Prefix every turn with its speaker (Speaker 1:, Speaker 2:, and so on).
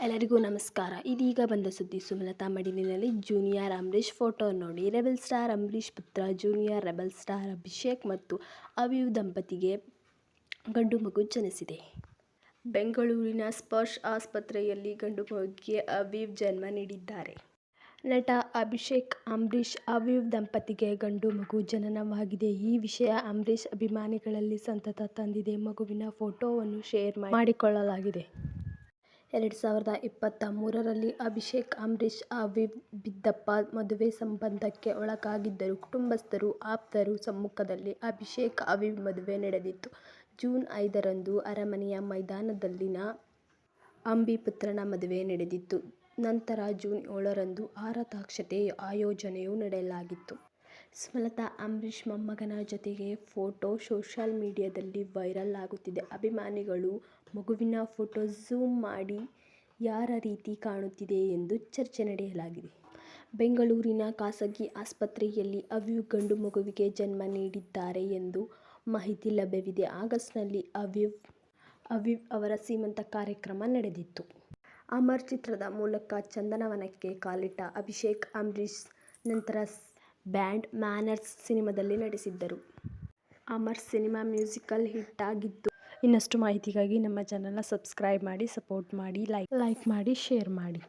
Speaker 1: ಎಲ್ಲರಿಗೂ ನಮಸ್ಕಾರ. ಇದೀಗ ಬಂದ ಸುದ್ದಿ ಸುಮಲತಾ ಮಡಿಲಿನಲ್ಲಿ ಜೂನಿಯರ್ ಅಂಬರೀಷ್ ಫೋಟೋ ನೋಡಿ. ರೆಬಲ್ ಸ್ಟಾರ್ ಅಂಬರೀಷ್ ಪುತ್ರ, ಜೂನಿಯರ್ ರೆಬಲ್ ಸ್ಟಾರ್ ಅಭಿಷೇಕ್ ಮತ್ತು ಅವಿವ್ ದಂಪತಿಗೆ ಗಂಡು ಮಗು ಜನಿಸಿದೆ. ಬೆಂಗಳೂರಿನ ಸ್ಪರ್ಶ್ ಆಸ್ಪತ್ರೆಯಲ್ಲಿ ಗಂಡು ಮಗುವಿಗೆ ಅವಿವ್ ಜನ್ಮ ನೀಡಿದ್ದಾರೆ. ನಟ ಅಭಿಷೇಕ್, ಅಂಬರೀಷ್, ಅವಿವ್ ದಂಪತಿಗೆ ಗಂಡು ಮಗು ಜನನವಾಗಿದೆ. ಈ ವಿಷಯ ಅಂಬರೀಷ್ ಅಭಿಮಾನಿಗಳಲ್ಲಿ ಸಂತತ ತಂದಿದೆ. ಮಗುವಿನ ಫೋಟೋವನ್ನು ಶೇರ್ ಮಾಡಿಕೊಳ್ಳಲಾಗಿದೆ. ಎರಡು ಸಾವಿರದ ಇಪ್ಪತ್ತ ಮೂರರಲ್ಲಿ ಅಭಿಷೇಕ್, ಅಂಬರೀಷ್ ಅವಿ ಬಿದ್ದಪ್ಪ ಮದುವೆ ಸಂಬಂಧಕ್ಕೆ ಒಳಗಾಗಿದ್ದರು. ಕುಟುಂಬಸ್ಥರು, ಆಪ್ತರ ಸಮ್ಮುಖದಲ್ಲಿ ಅಭಿಷೇಕ್ ಅವಿ ಮದುವೆ ನಡೆದಿತ್ತು. ಜೂನ್ ಐದರಂದು ಅರಮನೆಯ ಮೈದಾನದಲ್ಲಿನ ಅಂಬಿಪುತ್ರನ ಮದುವೆ ನಡೆದಿತ್ತು. ನಂತರ ಜೂನ್ ಏಳರಂದು ಆರತಕ್ಷತೆ ಆಯೋಜನೆಯು ಮಾಡಲಾಗಿತ್ತು ಸುಮಲತಾ ಅಂಬರೀಷ್ ಮೊಮ್ಮಗನ ಜೊತೆಗೆ ಫೋಟೋ ಸೋಷಿಯಲ್ ಮೀಡಿಯಾದಲ್ಲಿ ವೈರಲ್ ಆಗುತ್ತಿದೆ. ಅಭಿಮಾನಿಗಳು ಮಗುವಿನ ಫೋಟೋ ಝೂಮ್ ಮಾಡಿ ಯಾರ ರೀತಿ ಕಾಣುತ್ತಿದೆ ಎಂದು ಚರ್ಚೆ ನಡೆಯಲಾಗಿದೆ. ಬೆಂಗಳೂರಿನ ಖಾಸಗಿ ಆಸ್ಪತ್ರೆಯಲ್ಲಿ ಅವ್ಯು ಗಂಡು ಮಗುವಿಗೆ ಜನ್ಮ ನೀಡಿದ್ದಾರೆ ಎಂದು ಮಾಹಿತಿ ಲಭ್ಯವಿದೆ. ಆಗಸ್ಟ್ನಲ್ಲಿ ಅವ್ಯವ್ ಅವ್ಯವ್ ಅವರ ಸೀಮಂತ ಕಾರ್ಯಕ್ರಮ ನಡೆದಿತ್ತು. ಅಮರ್ ಚಿತ್ರದ ಮೂಲಕ ಚಂದನವನಕ್ಕೆ ಕಾಲಿಟ್ಟ ಅಭಿಷೇಕ್ ಅಂಬರೀಷ್ ನಂತರ ಬ್ಯಾಂಡ್ ಮ್ಯಾನರ್ಸ್ ಸಿನಿಮಾದಲ್ಲಿ ನಟಿಸಿದ್ದರು. ಅಮರ್ ಸಿನಿಮಾ ಮ್ಯೂಸಿಕಲ್ ಹಿಟ್ ಆಗಿದ್ದು ಇನ್ನಷ್ಟು ಮಾಹಿತಿಗಾಗಿ ನಮ್ಮ ಚಾನಲ್ನ ಸಬ್ಸ್ಕ್ರೈಬ್ ಮಾಡಿ, ಸಪೋರ್ಟ್ ಮಾಡಿ, ಲೈಕ್ ಲೈಕ್ ಮಾಡಿ, ಶೇರ್ ಮಾಡಿ.